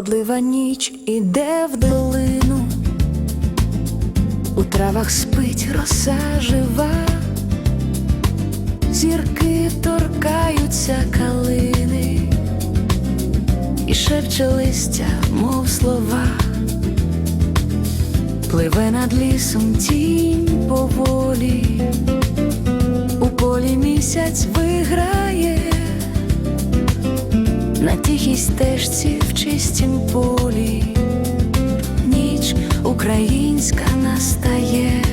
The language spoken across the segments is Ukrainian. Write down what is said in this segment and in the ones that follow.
Вродлива ніч іде в долину, у травах спить роса жива, зірки торкаються калини, і шепче листя, мов слова, пливе над лісом тінь поволі, у полі місяць виграє на тихій стежці в чистім полі, ніч українська настає,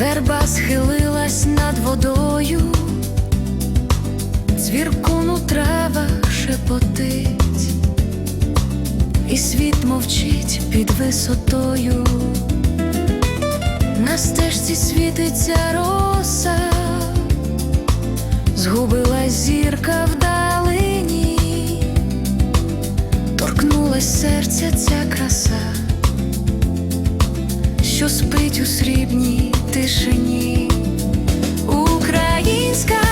верба схилилась над водою. Звіркун у травах шепотить, і світ мовчить під висотою. На стежці світиться роса, згубилась зірка вдалині, торкнулась серця ця краса, що спить у срібній тишині. Українська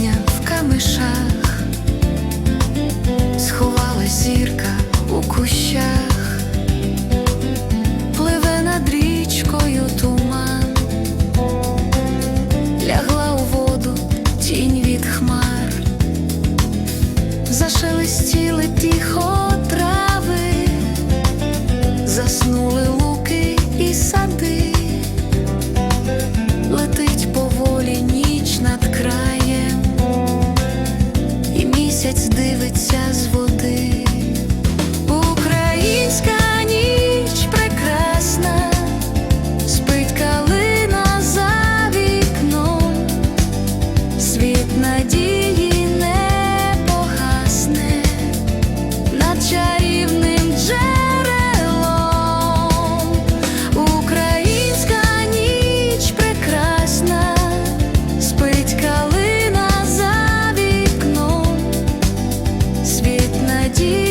пісня в камишах, сховала зірка у кущах, пливе над річкою туман, лягла у воду тінь від хмар, зашелестіли тихо. deep